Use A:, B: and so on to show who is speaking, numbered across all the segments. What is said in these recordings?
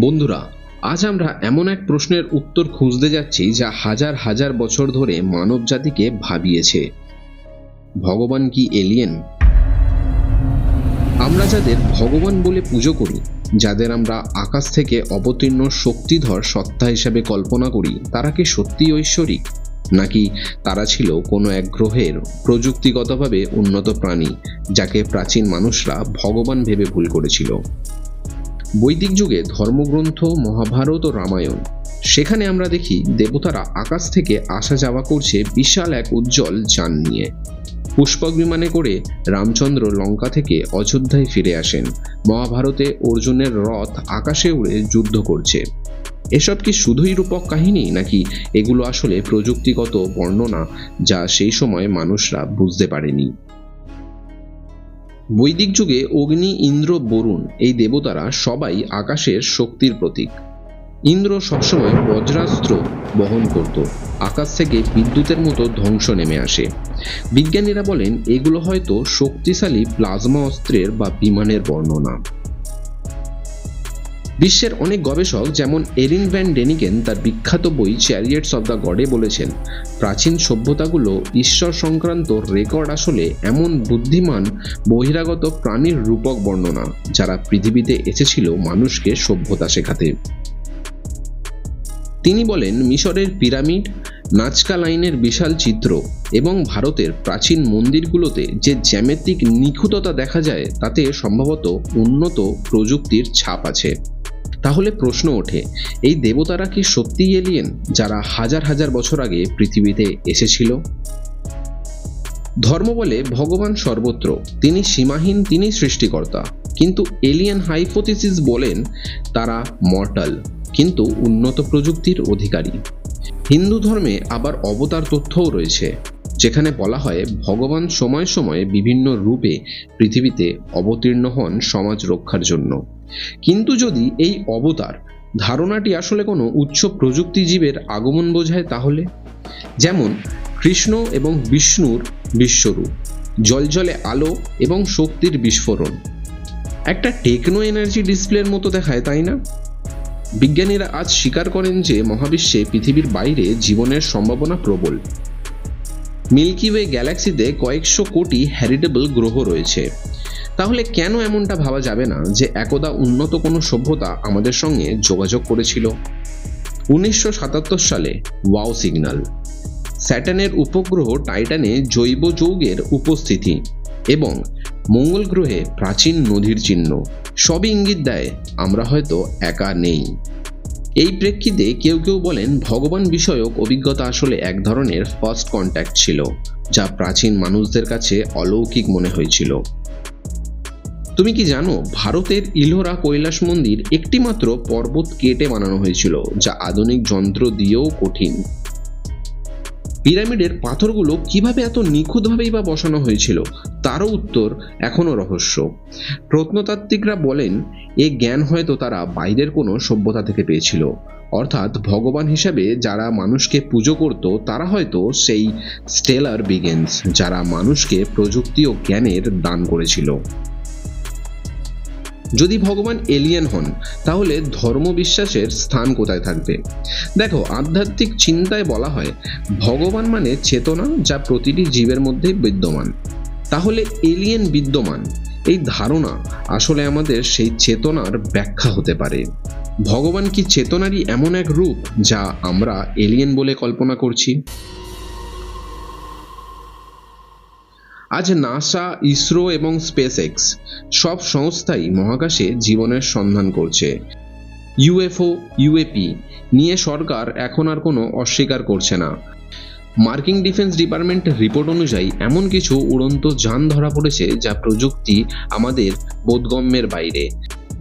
A: বন্ধুরা, আজ আমরা এমন এক প্রশ্নের উত্তর খুঁজতে যাচ্ছি যা হাজার হাজার বছর ধরে মানব জাতিকে ভাবিয়েছে। ভগবান কি এলিয়েন আমরা যাদের ভগবান বলে পুজো করি, যাদের আমরা আকাশ থেকে অবতীর্ণ শক্তিধর সত্তা হিসেবে কল্পনা করি, তারা কি সত্যি ঐশ্বরিক? নাকি তারা ছিল কোনো এক গ্রহের প্রযুক্তিগতভাবে উন্নত প্রাণী, যাকে প্রাচীন মানুষরা ভগবান ভেবে ভুল করেছিল? বৈদিক যুগে ধর্মগ্রন্থ, মহাভারত ও রামায়ণ। সেখানে আমরা দেখি দেবতারা আকাশ থেকে আসা যাওয়া করছে বিশাল এক উজ্জ্বল যান নিয়ে। পুষ্পক বিমানে করে রামচন্দ্র লঙ্কা থেকে অযোধ্যায় ফিরে আসেন। মহাভারতে অর্জুনের রথ আকাশে উড়ে যুদ্ধ করছে। এসব কি শুধুই রূপক কাহিনী নাকি এগুলো আসলে প্রযুক্তিগত বর্ণনা, যা সেই সময় মানুষরা বুঝতে পারেনি? বৈদিক যুগে অগ্নি, ইন্দ্র, বরুণ এই দেবতারা সবাই আকাশের শক্তির প্রতীক। ইন্দ্র সবসময় বজ্রাস্ত্র বহন করত। আকাশ থেকে বিদ্যুতের মতো ধ্বংস নেমে আসে। বিজ্ঞানীরা বলেন, এগুলো হয়তো শক্তিশালী প্লাজমা অস্ত্রের বা বিমানের বর্ণনা। বিশ্বের অনেক গবেষক যেমন এরিন ভ্যান ডেনিকেন তার বিখ্যাত বই চ্যারিয়েটস অব দ্য গডে বলেছেন, প্রাচীন সভ্যতাগুলো ঈশ্বর সংক্রান্ত রেকর্ড আসলে এমন বুদ্ধিমান, বহিরাগত প্রাণীর রূপক বর্ণনা, যারা পৃথিবীতে এসেছিল মানুষকে সভ্যতা শেখাতে। তিনি বলেন, মিশরের পিরামিড নাচকা লাইনের বিশাল চিত্র এবং ভারতের প্রাচীন মন্দিরগুলোতে যে জ্যামিতিক নিখুঁততা দেখা যায়, তাতে সম্ভবত উন্নত প্রযুক্তির ছাপ আছে। তাহলে প্রশ্ন ওঠে, এই দেবতারা কি সত্যিই এলিয়েন যারা হাজার হাজার বছর আগে পৃথিবীতে এসেছিল? ধর্ম বলে ভগবান সর্বত্র, তিনি সীমাহীন, তিনি সৃষ্টিকর্তা। কিন্তু এলিয়েন হাইপোথিসিস বলেন তারা মর্টাল কিন্তু উন্নত প্রযুক্তির অধিকারী। হিন্দু ধর্মে আবার অবতার তথ্যও রয়েছে, যেখানে বলা হয় ভগবান সময় সময়ে বিভিন্ন রূপে পৃথিবীতে অবতীর্ণ হন সমাজ রক্ষার জন্য। কিন্তু যদি এই অবতার ধারণাটি আসলে কোনো উচ্চ প্রযুক্তিজীবের আগমন বোঝায় তাহলে? যেমন, কৃষ্ণ এবং বিষ্ণুর বিশ্বরূপ, জলজলে আলো এবং শক্তির বিস্ফোরণ। একটা টেকনো এনার্জি ডিসপ্লের মতো দেখায়, তাই না? বিজ্ঞানীরা আজ স্বীকার করেন যে মহাবিশ্বে পৃথিবীর বাইরে জীবনের সম্ভাবনা প্রবল। মিল্কি ওয়ে গ্যালাক্সিতে কয়েকশো কোটি হ্যারিটেবল গ্রহ রয়েছে। তাহলে কেন এমনটা ভাবা যাবে না যে একদা উন্নত কোনো সভ্যতা আমাদের সঙ্গে যোগাযোগ করেছিল? উনিশশো সাতাত্তর সালে ওয়াও সিগন্যাল স্যাটানের উপগ্রহ টাইটানে জৈব যৌগের উপস্থিতি এবং মঙ্গল গ্রহে প্রাচীন নদীর চিহ্ন, সবই ইঙ্গিত দেয় আমরা হয়তো একা নেই। এই প্রেক্ষিতে কেউ কেউ বলেন ভগবান বিষয়ক অভিজ্ঞতা আসলে এক ধরনের ফার্স্ট কন্ট্যাক্ট ছিল, যা প্রাচীন মানুষদের কাছে অলৌকিক মনে হয়েছিল। তুমি কি জানো, ভারতের ইলোরা কৈলাস মন্দির একটিমাত্র পর্বত কেটে বানানো হয়েছিল, যা আধুনিক যন্ত্র দিয়েও কঠিন? পিরামিডের পাথরগুলো কীভাবে এত নিখুঁতভাবেই বা বসানো হয়েছিল, তারও উত্তর এখনও রহস্য। প্রত্নতাত্ত্বিকরা বলেন, এ জ্ঞান হয়তো তারা বাইরের কোনো সভ্যতা থেকে পেয়েছিল। অর্থাৎ ভগবান হিসাবে যারা মানুষকে পুজো করত, তারা হয়তো সেই স্টেলার বিগেন্স, যারা মানুষকে প্রযুক্তি ও জ্ঞানের দান করেছিল। যদি ভগবান এলিয়েন হন, তাহলে ধর্মবিশ্বাসের স্থান কোথায় থাকবে? দেখো, আধ্যাত্মিক চিন্তায় বলা হয়, ভগবান মানে চেতনা যা প্রতিটি জীবের মধ্যে বিদ্যমান। তাহলে এলিয়েন বিদ্যমান, এই ধারণা আসলে আমাদের সেই চেতনার ব্যাখ্যা হতে পারে। ভগবান কি চেতনারই এমন এক রূপ যা আমরা এলিয়েন বলে কল্পনা করছি? আজ নাসা ইসরো এবং স্পেস এক্স সব সংস্থাই মহাকাশে জীবনের সন্ধান করছে। ইউএফও ইউএপি নিয়ে সরকার এখন আর কোনো অস্বীকার করছে না। মার্কিন ডিফেন্স ডিপার্টমেন্টের রিপোর্ট অনুযায়ী এমন কিছু উড়ন্ত যান ধরা পড়েছে যা প্রযুক্তি আমাদের বোধগম্যের বাইরে।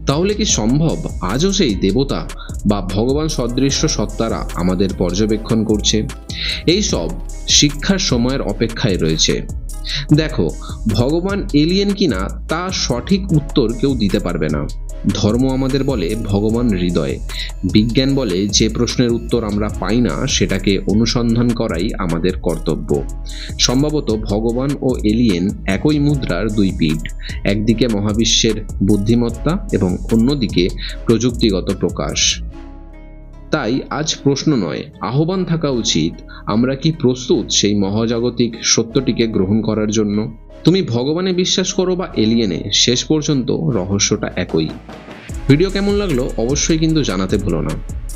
A: তাহলে কি সম্ভব আজও সেই দেবতা বা ভগবান সদৃশ্য সত্তারা আমাদের পর্যবেক্ষণ করছে? এই সব শিক্ষার সময়ের অপেক্ষায় রয়েছে। দেখো, ভগবান এলিয়েন কিনা তা সঠিক উত্তর কেউ দিতে পারবে না। ধর্ম আমাদের বলে ভগবান হৃদয়ে। বিজ্ঞান বলে যে প্রশ্নের উত্তর আমরা পাই না, সেটাকে অনুসন্ধান করাই আমাদের কর্তব্য। সম্ভবত ভগবান ও এলিয়েন একই মুদ্রার দুই পিঠ, একদিকে মহাবিশ্বের বুদ্ধিমত্তা এবং অন্যদিকে প্রযুক্তিগত প্রকাশ। তাই আজ প্রশ্ন নয়, আহ্বান থাকা উচিত, আমরা কি প্রস্তুত সেই মহাজাগতিক সত্যটিকে গ্রহণ করার জন্য? তুমি ভগবানে বিশ্বাস করো বা এলিয়েনে, শেষ পর্যন্ত রহস্যটা একই। ভিডিও কেমন লাগল অবশ্যই কিন্তু জানাতে ভুলো না।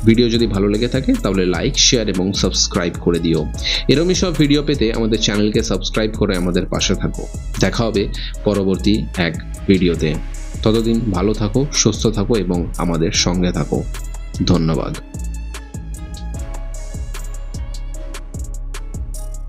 A: ভিডিও যদি ভালো লেগে থাকে, তাহলে লাইক, শেয়ার এবং সাবস্ক্রাইব করে দিও। এরমই সব ভিডিও পেতে আমাদের চ্যানেলকে সাবস্ক্রাইব করে আমাদের পাশে থাকো। দেখা হবে পরবর্তী এক ভিডিওতে। ততদিন ভালো থাকো, সুস্থ থাকো এবং আমাদের সঙ্গে থাকো। ধন্যবাদ।